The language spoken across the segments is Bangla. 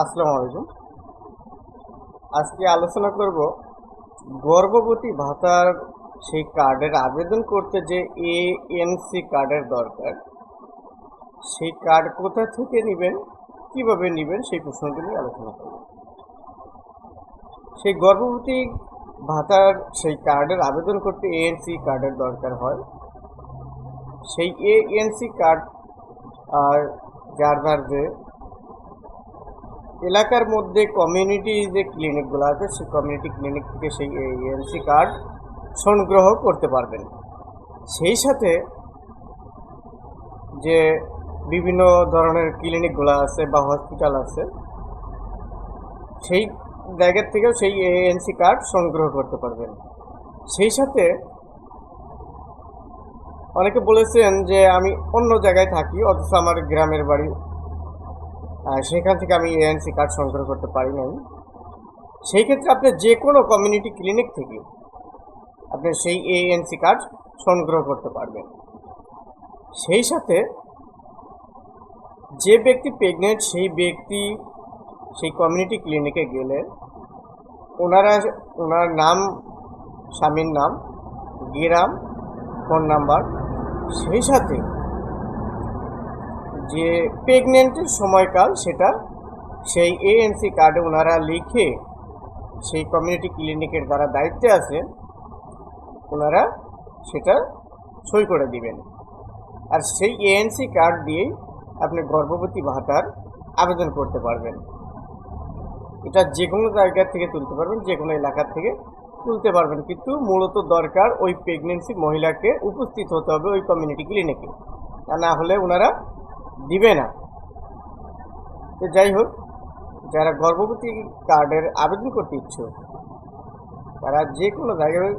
আসসালামু আলাইকুম। আজকে আলোচনা করব গর্ভবতী ভাতার সেই কার্ডের আবেদন করতে যে এএনসি কার্ডের দরকার, সেই কার্ড কোথা থেকে নেবেন, কীভাবে নেবেন সেই প্রশ্নটি নিয়ে আলোচনা করব। সেই গর্ভবতী ভাতার সেই কার্ডের আবেদন করতে এএনসি কার্ডের দরকার হয়। সেই এএনসি কার্ড আর যার যার যে এলাকার মধ্যে কমিউনিটি যে ক্লিনিকগুলো আছে সেই কমিউনিটি ক্লিনিক থেকে সেই এএনসি কার্ড সংগ্রহ করতে পারবেন। সেই সাথে যে বিভিন্ন ধরনের ক্লিনিকগুলো আছে বা হসপিটাল আছে, সেই জায়গার থেকেও সেই এএনসি কার্ড সংগ্রহ করতে পারবেন। সেই সাথে অনেকে বলেছেন যে আমি অন্য জায়গায় থাকি, অথচ আমার গ্রামের বাড়ি সেখান থেকে আমি এএনসি কার্ড সংগ্রহ করতে পারি নাই। সেই ক্ষেত্রে আপনি যে কোনো কমিউনিটি ক্লিনিক থেকে আপনি সেই এএনসি কার্ড সংগ্রহ করতে পারবেন। সেই সাথে যে ব্যক্তি প্রেগনেন্ট সেই ব্যক্তি সেই কমিউনিটি ক্লিনিকে গেলে ওনারা, ওনার নাম, স্বামীর নাম, গ্রাম ফোন নাম্বার সেই সাথে যে প্রেগনেন্টের সময়কাল সেটা সেই এএনসি কার্ডে ওনারা লিখে সেই কমিউনিটি ক্লিনিকের দ্বারা দায়িত্বে আছে ওনারা সেটা সই করে দিবেন। আর সেই এএনসি কার্ড দিয়েই আপনি গর্ভবতী ভাতার আবেদন করতে পারবেন। এটা যে কোনো জায়গা থেকে তুলতে পারবেন যে কোনো এলাকার থেকে তুলতে পারবেন। কিন্তু মূলত দরকার ওই প্রেগনেন্সি মহিলাকে উপস্থিত হতে হবে ওই কমিউনিটি ক্লিনিকে তা না হলে ওনারা দিবে না। তো যাই হোক, যারা গর্ভবতী কার্ডের আবেদন করতে ইচ্ছুক, তারা যে কোনো জায়গায়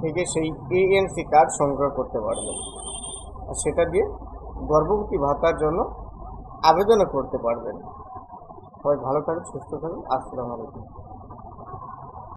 থেকে সেই এএনসি কার্ড সংগ্রহ করতে পারবেন আর সেটা দিয়ে গর্ভবতী ভাতার জন্য আবেদনও করতে পারবেন। সবাই ভালো থাকুন, সুস্থ থাকুন। আসসালামু আলাইকুম।